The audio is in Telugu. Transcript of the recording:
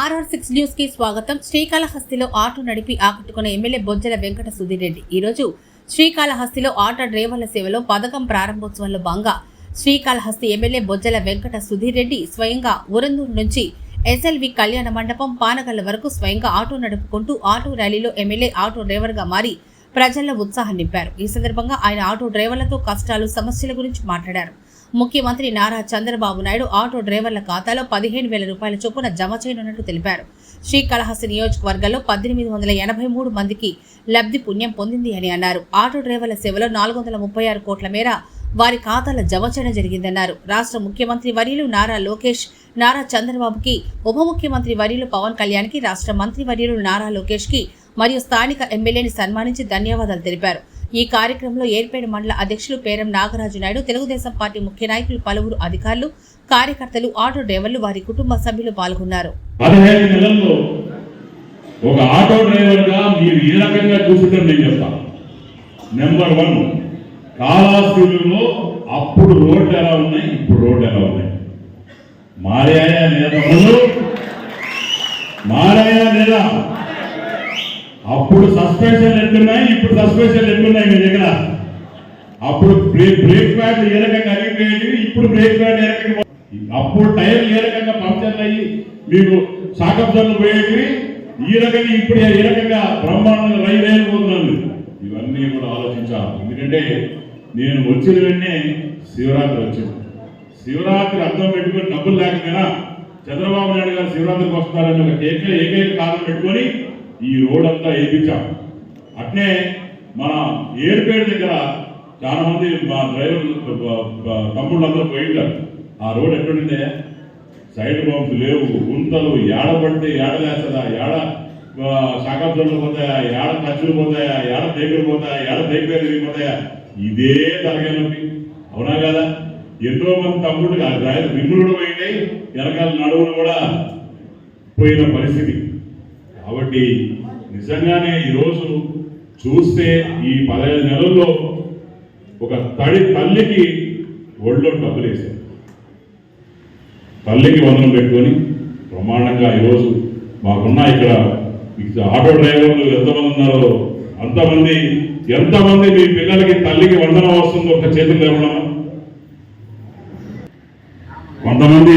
ఆర్ఆర్ సిక్స్ న్యూస్కి స్వాగతం. శ్రీకాళహస్తిలో ఆటో నడిపి ఆకట్టుకున్న ఎమ్మెల్యే బొజ్జల వెంకట సుధీర్ రెడ్డి. ఈరోజు శ్రీకాళహస్తిలో ఆటో డ్రైవర్ల సేవలో పథకం ప్రారంభోత్సవంలో భాగంగా శ్రీకాళహస్తి ఎమ్మెల్యే బొజ్జల వెంకట సుధీర్ రెడ్డి స్వయంగా ఉరందూరు నుంచి ఎస్ఎల్వి కళ్యాణ మండపం పానగల్ల వరకు స్వయంగా ఆటో నడుపుకుంటూ ఆటో ర్యాలీలో ఎమ్మెల్యే ఆటో డ్రైవర్గా మారి ప్రజల్లో ఉత్సాహం నింపారు. ఈ సందర్భంగా ఆయన ఆటో డ్రైవర్లతో కష్టాలు సమస్యల గురించి మాట్లాడారు. ముఖ్యమంత్రి నారా చంద్రబాబు నాయుడు ఆటో డ్రైవర్ల ఖాతాలో పదిహేను వేల రూపాయల చొప్పున జమ చేయనున్నట్లు తెలిపారు. శ్రీకాళహస్తి నియోజకవర్గంలో పద్దెనిమిది వందల ఎనభై మూడు మందికి లబ్ధి పుణ్యం పొందింది అని అన్నారు. ఆటో డ్రైవర్ల సేవలో నాలుగు వందల ముప్పై ఆరు కోట్ల మేర వారి ఖాతాలో జమ చేయడం జరిగిందన్నారు. రాష్ట్ర ముఖ్యమంత్రి వర్యులు నారా లోకేష్ నారా చంద్రబాబుకి ఉప ముఖ్యమంత్రి వర్యులు పవన్ కళ్యాణ్కి రాష్ట్ర మంత్రి వర్యులు నారా లోకేష్కి మరియు స్థానిక ఎమ్మెల్యేని సన్మానించి ధన్యవాదాలు తెలిపారు. ఈ కార్యక్రమంలో ఏర్పేడు మండల అధ్యక్షులు పేరం నాగరాజు నాయుడు తెలుగుదేశం పార్టీ ముఖ్య నాయకులు పలువురు అధికారులు కార్యకర్తలు ఆటో డ్రైవర్లు వారి కుటుంబ సభ్యులు పాల్గొన్నారు. ఒక ఆటో డ్రైవర్గా మీరు ఏ రకంగా చూసుకుంటారు నేను చెప్తాను నెంబర్ వన్ కాళాస్తిలో అప్పుడు రోడ్లు ఎలా ఉన్నాయి ఇప్పుడు రోడ్లు ఎలా ఉన్నాయి? మారాయా లేదా మారాయా లేదా అప్పుడు సస్పెన్షన్లు ఎట్లున్నాయి? ఇప్పుడు సస్పెన్షన్లు ఎట్లున్నాయి మీ దగ్గర? అప్పుడు బ్రేక్ బ్రేక్ ప్యాడ్లు ఏ రకంగా అరిగిపోయేవి ఇప్పుడు బ్రేక్ ప్యాడ్ ఏ రకంగా అప్పుడు టైర్లు ఏ రకంగా పంక్చర్లు అయ్యి మీకు సాకబ్జర్లు పోయేవి ఈ రకంగా ఇప్పుడు ఏ రకంగా బ్రహ్మాండంగా రైలు అయిపోతున్నాను ఇవన్నీ కూడా ఆలోచించాలి. ఎందుకంటే నేను వచ్చిన వెంటనే శివరాత్రి వచ్చింది. శివరాత్రి అర్థం పెట్టుకొని డబ్బులు లేకపోయినా చంద్రబాబు నాయుడు గారు శివరాత్రికి వస్తారని ఒక ఏకైక కారణం పెట్టుకొని ఈ రోడ్ అంతా వేయించాం అట్నే మన ఏడుపేట దగ్గర చాలా మంది మా డ్రైవర్ తమ్ముళ్ళందరూ పోయింటారు ఆ రోడ్ ఎక్కడుందే? సైడ్ బంప్స్ లేవు. గుంతలు ఏడ పడితే ఏడ శాఖాబ్దంలో పోతాయా? ఏడ ఖర్చులు పోతాయా? ఏడ దేకులు పోతాయా? ఏడ దేకులు తిరిగిపోతాయా ఇదే తరగతి అవునా కదా? ఎంతో మంది తమ్ముడు ఆ డ్రైవర్ రిమ్ములు కూడా పోయినాయి వెనకాల నడువులు కూడా పోయిన పరిస్థితి. కాబట్టి నిజంగానే ఈరోజు చూస్తే ఈ పదహైదు నెలల్లో ఒక తడి తల్లికి ఒళ్ళో డబ్బులు వేశారు. తల్లికి వందనం పెట్టుకొని బ్రహ్మాండంగా ఈరోజు మాకున్న ఇక్కడ ఆటో డ్రైవర్లు ఎంతమంది ఉన్నారో అంతమంది ఎంతమంది మీ పిల్లలకి తల్లికి వందనం వస్తుందో ఒక చేతులు లేవడం కొంతమంది